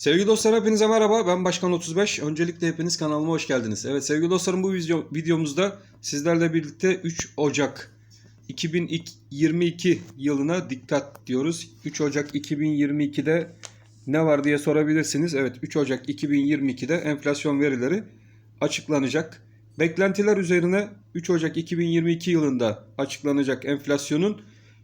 Sevgili dostlar hepinize merhaba. Ben Başkan 35. Öncelikle hepiniz kanalıma hoş geldiniz. Evet sevgili dostlarım bu video, videomuzda sizlerle birlikte 3 Ocak 2022 yılına dikkat diyoruz. 3 Ocak 2022'de ne var diye sorabilirsiniz. Evet 3 Ocak 2022'de enflasyon verileri açıklanacak. Beklentiler üzerine 3 Ocak 2022 yılında açıklanacak enflasyonun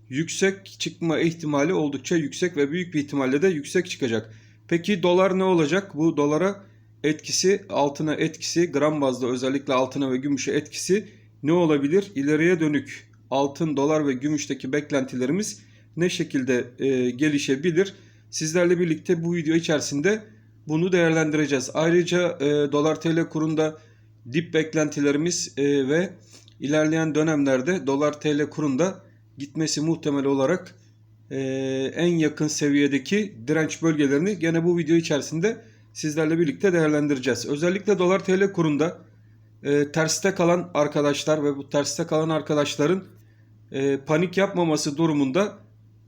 yüksek çıkma ihtimali oldukça yüksek ve büyük bir ihtimalle de yüksek çıkacak. Peki dolar ne olacak? Bu dolara etkisi, altına etkisi, gram bazda özellikle altına ve gümüşe etkisi ne olabilir? İleriye dönük altın, dolar ve gümüşteki beklentilerimiz ne şekilde e, gelişebilir? Sizlerle birlikte bu video içerisinde bunu değerlendireceğiz. Ayrıca e, dolar TL kurunda dip beklentilerimiz e, ve ilerleyen dönemlerde dolar TL kurunda gitmesi muhtemel olarak e, en yakın seviyedeki direnç bölgelerini gene bu video içerisinde sizlerle birlikte değerlendireceğiz. Özellikle dolar TL kurunda e, terste kalan arkadaşlar ve bu terste kalan arkadaşların e, panik yapmaması durumunda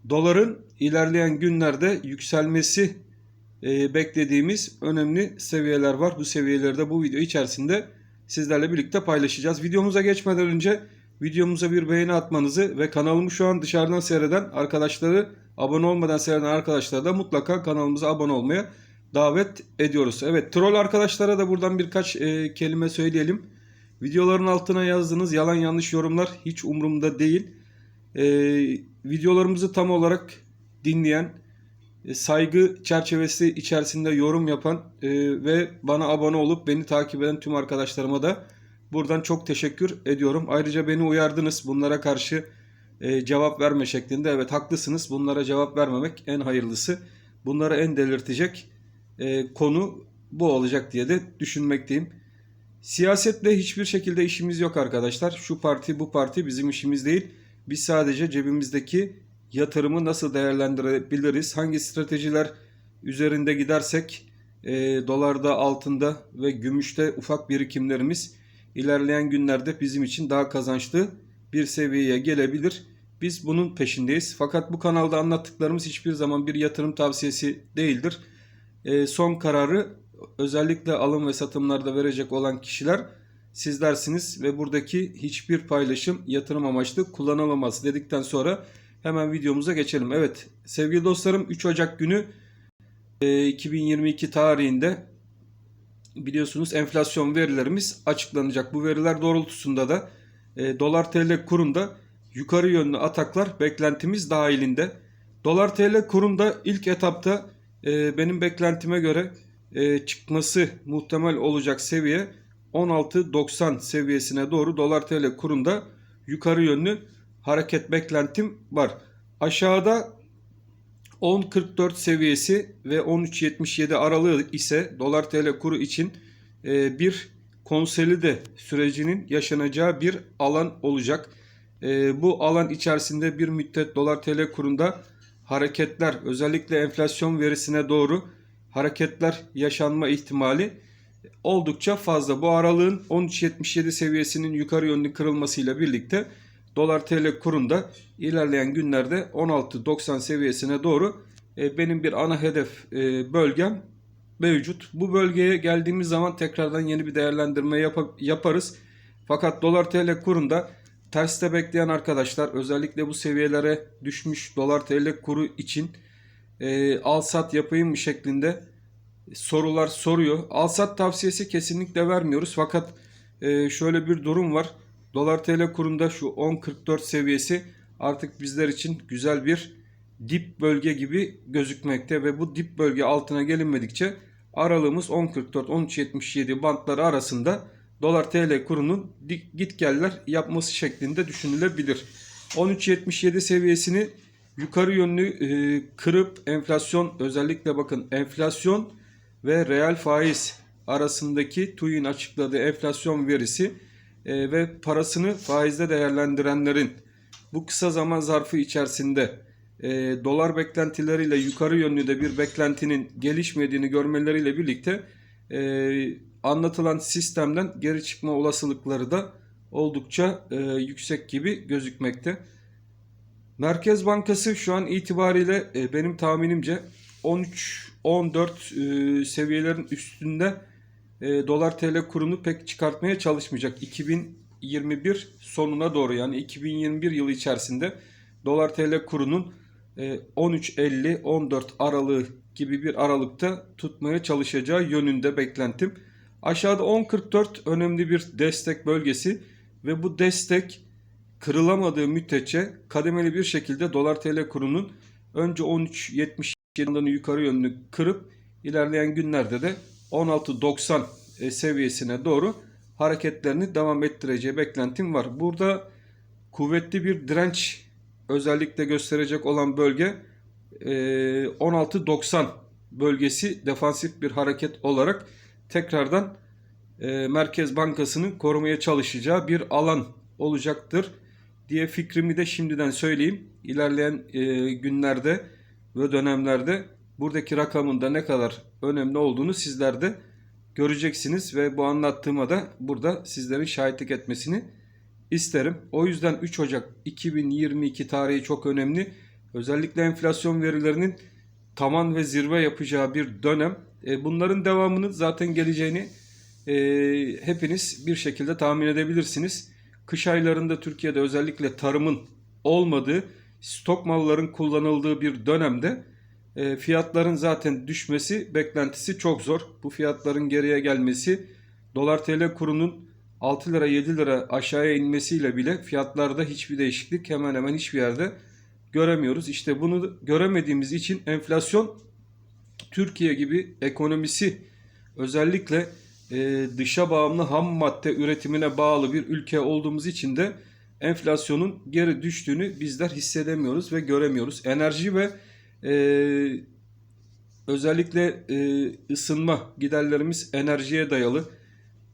doların ilerleyen günlerde yükselmesi e, beklediğimiz önemli seviyeler var. Bu seviyeleri de bu video içerisinde sizlerle birlikte paylaşacağız. Videomuza geçmeden önce videomuza bir beğeni atmanızı ve kanalımı şu an dışarıdan seyreden arkadaşları abone olmadan seyreden arkadaşlara da mutlaka kanalımıza abone olmaya davet ediyoruz. Evet troll arkadaşlara da buradan birkaç e, kelime söyleyelim. Videoların altına yazdığınız yalan yanlış yorumlar hiç umurumda değil. E, videolarımızı tam olarak dinleyen, e, saygı çerçevesi içerisinde yorum yapan e, ve bana abone olup beni takip eden tüm arkadaşlarıma da buradan çok teşekkür ediyorum. Ayrıca beni uyardınız bunlara karşı e, cevap verme şeklinde. Evet haklısınız bunlara cevap vermemek en hayırlısı. Bunları en delirtecek e, konu bu olacak diye de düşünmekteyim. Siyasetle hiçbir şekilde işimiz yok arkadaşlar. Şu parti bu parti bizim işimiz değil. Biz sadece cebimizdeki yatırımı nasıl değerlendirebiliriz? Hangi stratejiler üzerinde gidersek e, dolarda, altında ve gümüşte ufak birikimlerimiz ilerleyen günlerde bizim için daha kazançlı bir seviyeye gelebilir. Biz bunun peşindeyiz. Fakat bu kanalda anlattıklarımız hiçbir zaman bir yatırım tavsiyesi değildir. E, son kararı özellikle alım ve satımlarda verecek olan kişiler sizlersiniz ve buradaki hiçbir paylaşım yatırım amaçlı kullanılamaz dedikten sonra hemen videomuza geçelim. Evet sevgili dostlarım 3 Ocak günü e, 2022 tarihinde biliyorsunuz enflasyon verilerimiz açıklanacak. Bu veriler doğrultusunda da e, dolar TL kurunda yukarı yönlü ataklar beklentimiz dahilinde. Dolar TL kurunda ilk etapta e, benim beklentime göre e, çıkması muhtemel olacak seviye 16.90 seviyesine doğru dolar TL kurunda yukarı yönlü hareket beklentim var. Aşağıda 10.44 seviyesi ve 13.77 aralığı ise dolar TL kuru için e, bir konsolide sürecinin yaşanacağı bir alan olacak. E, bu alan içerisinde bir müddet dolar TL kurunda hareketler özellikle enflasyon verisine doğru hareketler yaşanma ihtimali oldukça fazla. Bu aralığın 13.77 seviyesinin yukarı yönlü kırılmasıyla birlikte dolar TL kurunda ilerleyen günlerde 16.90 seviyesine doğru e, benim bir ana hedef e, bölgem mevcut. Bu bölgeye geldiğimiz zaman tekrardan yeni bir değerlendirme yap- yaparız. Fakat dolar TL kurunda terste bekleyen arkadaşlar özellikle bu seviyelere düşmüş dolar TL kuru için e, al sat yapayım mı şeklinde sorular soruyor. Al sat tavsiyesi kesinlikle vermiyoruz. Fakat e, şöyle bir durum var. Dolar TL kurunda şu 10.44 seviyesi artık bizler için güzel bir dip bölge gibi gözükmekte ve bu dip bölge altına gelinmedikçe aralığımız 10.44-13.77 bantları arasında dolar TL kurunun git geller yapması şeklinde düşünülebilir. 13.77 seviyesini yukarı yönlü e, kırıp enflasyon özellikle bakın enflasyon ve reel faiz arasındaki TÜİ'nin açıkladığı enflasyon verisi e, ve parasını faizde değerlendirenlerin bu kısa zaman zarfı içerisinde e, dolar beklentileriyle yukarı yönlü de bir beklentinin gelişmediğini görmeleriyle birlikte e, anlatılan sistemden geri çıkma olasılıkları da oldukça e, yüksek gibi gözükmekte. Merkez Bankası şu an itibariyle e, benim tahminimce 13 13-14 e, seviyelerin üstünde e, dolar TL kurunu pek çıkartmaya çalışmayacak. 2021 sonuna doğru yani 2021 yılı içerisinde dolar TL kurunun e, 13.50-14 aralığı gibi bir aralıkta tutmaya çalışacağı yönünde beklentim. Aşağıda 10.44 önemli bir destek bölgesi ve bu destek kırılamadığı müddetçe kademeli bir şekilde dolar TL kurunun önce 13.77'den yukarı yönlü kırıp ilerleyen günlerde de 16.90 e, seviyesine doğru hareketlerini devam ettireceği beklentim var. Burada kuvvetli bir direnç özellikle gösterecek olan bölge e, 16.90 bölgesi defansif bir hareket olarak tekrardan e, Merkez Bankası'nın korumaya çalışacağı bir alan olacaktır diye fikrimi de şimdiden söyleyeyim. İlerleyen e, günlerde ve dönemlerde buradaki rakamın da ne kadar önemli olduğunu sizler de göreceksiniz ve bu anlattığıma da burada sizlerin şahitlik etmesini isterim. O yüzden 3 Ocak 2022 tarihi çok önemli. Özellikle enflasyon verilerinin tavan ve zirve yapacağı bir dönem. E, bunların devamının zaten geleceğini e, hepiniz bir şekilde tahmin edebilirsiniz. Kış aylarında Türkiye'de özellikle tarımın olmadığı, stok malların kullanıldığı bir dönemde e, fiyatların zaten düşmesi beklentisi çok zor. Bu fiyatların geriye gelmesi, dolar TL kurunun 6 lira 7 lira aşağıya inmesiyle bile fiyatlarda hiçbir değişiklik hemen hemen hiçbir yerde göremiyoruz. İşte bunu göremediğimiz için enflasyon Türkiye gibi ekonomisi özellikle e, dışa bağımlı ham madde üretimine bağlı bir ülke olduğumuz için de enflasyonun geri düştüğünü bizler hissedemiyoruz ve göremiyoruz. Enerji ve e, özellikle e, ısınma giderlerimiz enerjiye dayalı.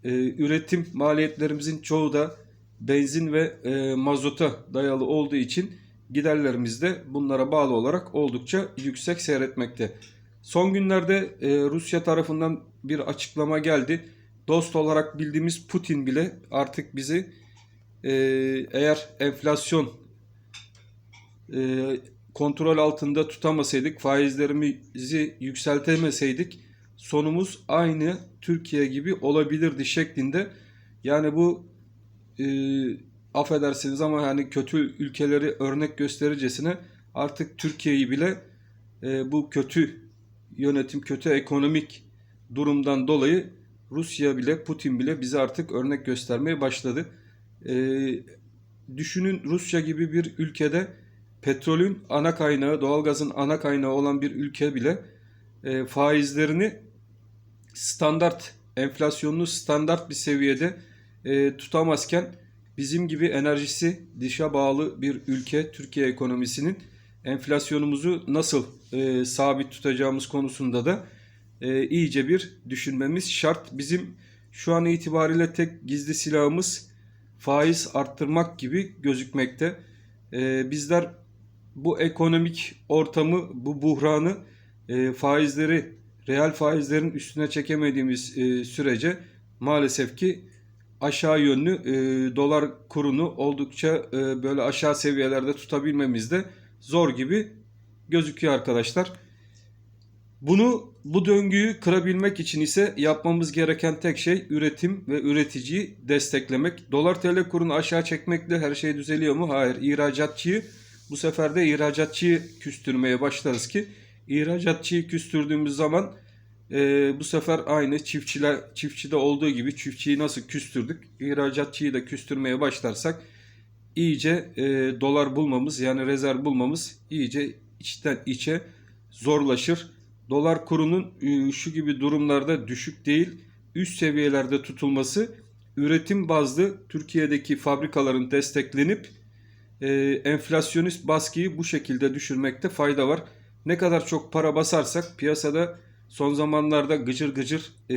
E, üretim maliyetlerimizin çoğu da benzin ve e, mazota dayalı olduğu için giderlerimiz de bunlara bağlı olarak oldukça yüksek seyretmekte. Son günlerde e, Rusya tarafından bir açıklama geldi. Dost olarak bildiğimiz Putin bile artık bizi e, eğer enflasyon e, kontrol altında tutamasaydık, faizlerimizi yükseltemeseydik sonumuz aynı Türkiye gibi olabilirdi şeklinde. Yani bu e, affedersiniz ama yani kötü ülkeleri örnek göstericesine artık Türkiye'yi bile e, bu kötü yönetim, kötü ekonomik durumdan dolayı Rusya bile, Putin bile bize artık örnek göstermeye başladı. E, düşünün Rusya gibi bir ülkede petrolün ana kaynağı, doğalgazın ana kaynağı olan bir ülke bile e, faizlerini standart, enflasyonunu standart bir seviyede e, tutamazken bizim gibi enerjisi dışa bağlı bir ülke Türkiye ekonomisinin enflasyonumuzu nasıl e, sabit tutacağımız konusunda da e, iyice bir düşünmemiz şart. Bizim şu an itibariyle tek gizli silahımız faiz arttırmak gibi gözükmekte. E, bizler bu ekonomik ortamı, bu buhranı e, faizleri, reel faizlerin üstüne çekemediğimiz e, sürece maalesef ki aşağı yönlü e, dolar kurunu oldukça e, böyle aşağı seviyelerde tutabilmemiz de zor gibi gözüküyor arkadaşlar. Bunu bu döngüyü kırabilmek için ise yapmamız gereken tek şey üretim ve üreticiyi desteklemek. Dolar TL kurunu aşağı çekmekle her şey düzeliyor mu? Hayır. İhracatçıyı bu sefer de ihracatçıyı küstürmeye başlarız ki ihracatçıyı küstürdüğümüz zaman e, bu sefer aynı çiftçiler çiftçide olduğu gibi çiftçiyi nasıl küstürdük ihracatçıyı da küstürmeye başlarsak iyice e, dolar bulmamız yani rezerv bulmamız iyice içten içe zorlaşır. Dolar kurunun e, şu gibi durumlarda düşük değil üst seviyelerde tutulması üretim bazlı Türkiye'deki fabrikaların desteklenip e, enflasyonist baskıyı bu şekilde düşürmekte fayda var. Ne kadar çok para basarsak piyasada son zamanlarda gıcır gıcır e,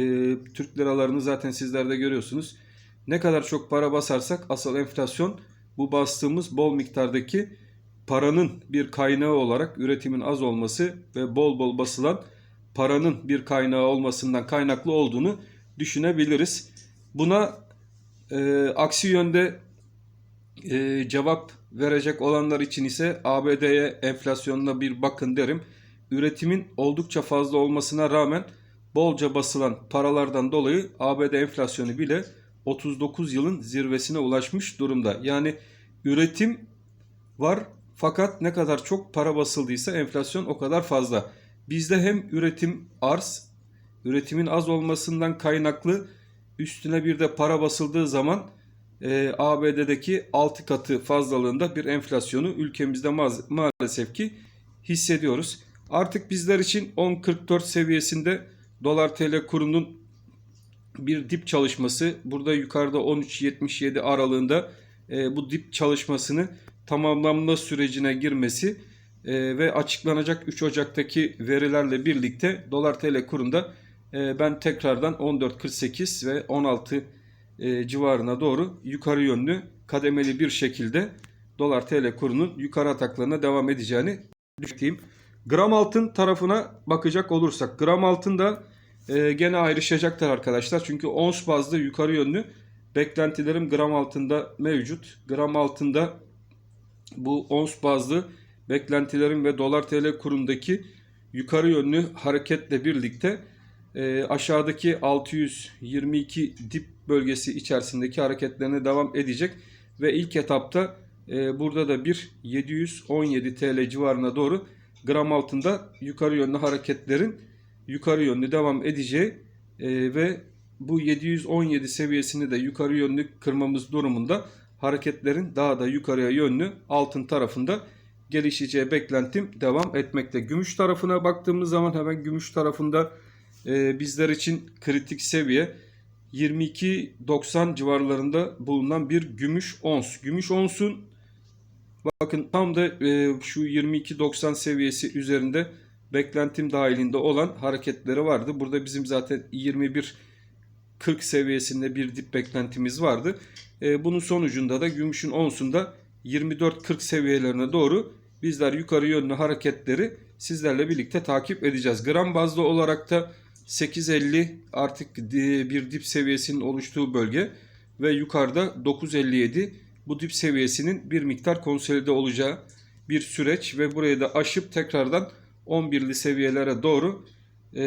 Türk liralarını zaten sizler de görüyorsunuz. Ne kadar çok para basarsak asıl enflasyon bu bastığımız bol miktardaki paranın bir kaynağı olarak üretimin az olması ve bol bol basılan paranın bir kaynağı olmasından kaynaklı olduğunu düşünebiliriz. Buna e, aksi yönde e, cevap verecek olanlar için ise ABD'ye enflasyonuna bir bakın derim. üretimin oldukça fazla olmasına rağmen bolca basılan paralardan dolayı ABD enflasyonu bile 39 yılın zirvesine ulaşmış durumda. Yani üretim var fakat ne kadar çok para basıldıysa enflasyon o kadar fazla. Bizde hem üretim arz, üretimin az olmasından kaynaklı üstüne bir de para basıldığı zaman e, ABD'deki 6 katı fazlalığında bir enflasyonu ülkemizde maz- maalesef ki hissediyoruz. Artık bizler için 10.44 seviyesinde dolar TL kurunun bir dip çalışması burada yukarıda 13.77 aralığında e, bu dip çalışmasını tamamlanma sürecine girmesi e, ve açıklanacak 3 Ocak'taki verilerle birlikte dolar TL kurunda e, ben tekrardan 14.48 ve 16 e, civarına doğru yukarı yönlü kademeli bir şekilde dolar TL kurunun yukarı ataklarına devam edeceğini düşünüyorum. Gram altın tarafına bakacak olursak gram altın da e, gene ayrışacaktır arkadaşlar. Çünkü ons bazlı yukarı yönlü beklentilerim gram altında mevcut. Gram altında bu ons bazlı beklentilerim ve dolar TL kurundaki yukarı yönlü hareketle birlikte e, aşağıdaki 622 dip bölgesi içerisindeki hareketlerine devam edecek ve ilk etapta e, burada da bir 717 TL civarına doğru gram altında yukarı yönlü hareketlerin yukarı yönlü devam edeceği e, ve bu 717 seviyesini de yukarı yönlü kırmamız durumunda hareketlerin daha da yukarıya yönlü altın tarafında gelişeceği beklentim devam etmekte. Gümüş tarafına baktığımız zaman hemen gümüş tarafında e, bizler için kritik seviye 22.90 civarlarında bulunan bir gümüş ons. Gümüş onsun bakın tam da e, şu 22.90 seviyesi üzerinde beklentim dahilinde olan hareketleri vardı. Burada bizim zaten 21 40 seviyesinde bir dip beklentimiz vardı. E, bunun sonucunda da gümüşün onsunda 24-40 seviyelerine doğru bizler yukarı yönlü hareketleri sizlerle birlikte takip edeceğiz. Gram bazlı olarak da 8.50 artık bir dip seviyesinin oluştuğu bölge ve yukarıda 9.57 bu dip seviyesinin bir miktar konsolide olacağı bir süreç ve burayı da aşıp tekrardan 11'li seviyelere doğru e,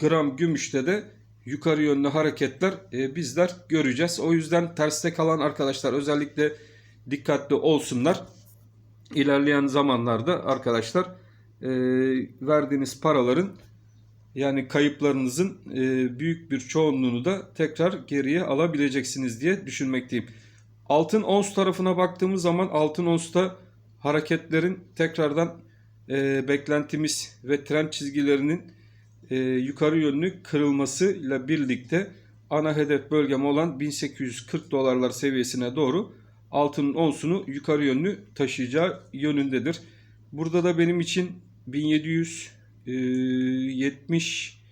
gram gümüşte de yukarı yönlü hareketler e, bizler göreceğiz. O yüzden terste kalan arkadaşlar özellikle dikkatli olsunlar. İlerleyen zamanlarda arkadaşlar e, verdiğiniz paraların yani kayıplarınızın e, büyük bir çoğunluğunu da tekrar geriye alabileceksiniz diye düşünmekteyim. Altın ons tarafına baktığımız zaman altın onsta hareketlerin tekrardan e, beklentimiz ve trend çizgilerinin e, yukarı yönlü kırılmasıyla birlikte ana hedef bölgem olan 1840 dolarlar seviyesine doğru altının onsunu yukarı yönlü taşıyacağı yönündedir. Burada da benim için 1770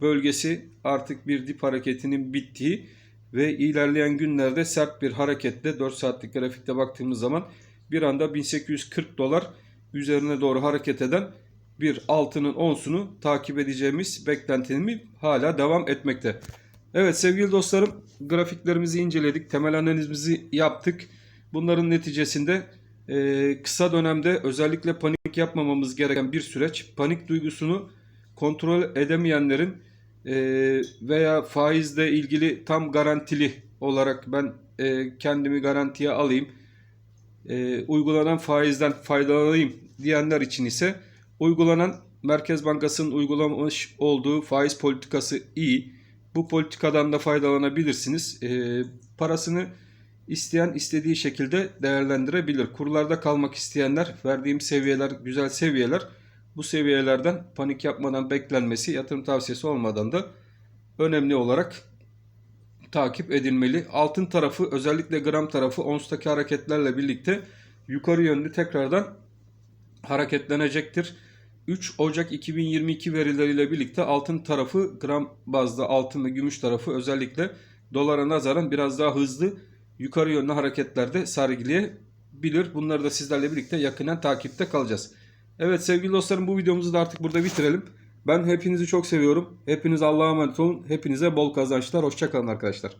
bölgesi artık bir dip hareketinin bittiği ve ilerleyen günlerde sert bir hareketle 4 saatlik grafikte baktığımız zaman bir anda 1840 dolar üzerine doğru hareket eden bir altının onsunu takip edeceğimiz beklentimi hala devam etmekte. Evet sevgili dostlarım grafiklerimizi inceledik. Temel analizimizi yaptık. Bunların neticesinde e, kısa dönemde özellikle panik yapmamamız gereken bir süreç. Panik duygusunu kontrol edemeyenlerin e, veya faizle ilgili tam garantili olarak ben e, kendimi garantiye alayım, e, uygulanan faizden faydalanayım diyenler için ise uygulanan Merkez Bankası'nın uygulamış olduğu faiz politikası iyi. Bu politikadan da faydalanabilirsiniz. E, parasını isteyen istediği şekilde değerlendirebilir. Kurlarda kalmak isteyenler verdiğim seviyeler güzel seviyeler. Bu seviyelerden panik yapmadan beklenmesi yatırım tavsiyesi olmadan da önemli olarak takip edilmeli. Altın tarafı özellikle gram tarafı onstaki hareketlerle birlikte yukarı yönlü tekrardan hareketlenecektir. 3 Ocak 2022 verileriyle birlikte altın tarafı gram bazda altın ve gümüş tarafı özellikle dolara nazaran biraz daha hızlı yukarı yönlü hareketlerde sergileyebilir. Bunları da sizlerle birlikte yakından takipte kalacağız. Evet sevgili dostlarım bu videomuzu da artık burada bitirelim. Ben hepinizi çok seviyorum. Hepiniz Allah'a emanet olun. Hepinize bol kazançlar. Hoşçakalın arkadaşlar.